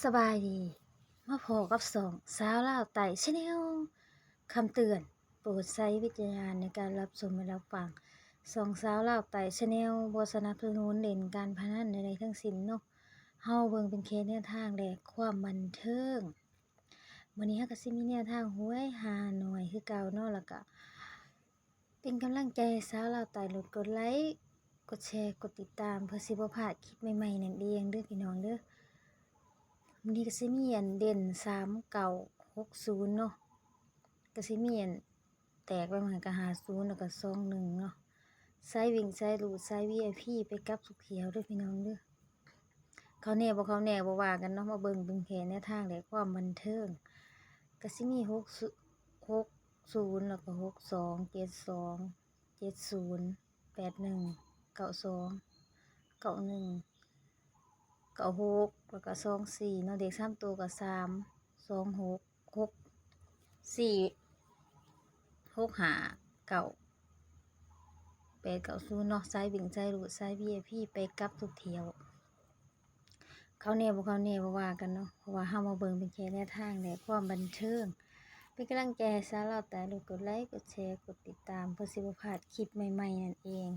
สบายดีมาพอกับสองสาวลาวไต่ชแนลคำเตือน โปรดใช้วิจารณญาณในการรับชมและรับฟังสองสาวลาวไต่ชแนลบสนับสนุนเล่นการพนันใดๆทั้งสิ้นเนาะเฮาเบิ่งเป็นเคสแนวทางและความบันเทิงมื้อนี้เฮาก็สิมีแนวทางหวยหาหน่วยคือเก่าเนาะแล้วก็เป็นกำลังใจสาวลาวไต่หลดกดไลค์กดแชร์กดติดตามเพื่อสิบ่พลาดคลิปใหม่ๆนั่นเองเด้อพี่น้องเด้อ มันนี้ก็สิมีอันเด่นสามเก่าหกศูนย์เนาะก็สิมีอันแตกไปเหมือนกับหาศูนย์แล้วก็สองหนึ่งเนาะไซวิ่งไซรูดไซวีไอพีไปกับสุกเขียวด้วยพี่น้องเด้อเขาแน่บ่เขาแน่บ่ว่ากันเนาะมาเบิ่งเป็นแค่แนวทางและความบันเทิงก็สิมีหกหกศูนย์แล้วก็หกสองเจ็ดสองเจ็ดศูนย์แปดหนึ่งเก้าสองเก้าหนึ่ง ก้าหกแล้วก็สองสี่เนาะเด็กสามตัวก็สามสองหกหกสี่หกหาเก้าแปดเก้าศูนย์เนาะสายวิ่งสายรูดสายวีไอพี่ไปกลับทุกเที่ยว เขาแน่บ่เขาแน่บ่ว่ากันเนาะเพราะว่าเฮามาเบิ่งเป็นแค่แนวทางและความบันเทิงเป็นกำลังใจให้สาเราแต่ลูกกดไลค์กดแชร์กดติดตามเพื่อสิบพาดคลิปใหม่ๆนั่นเอง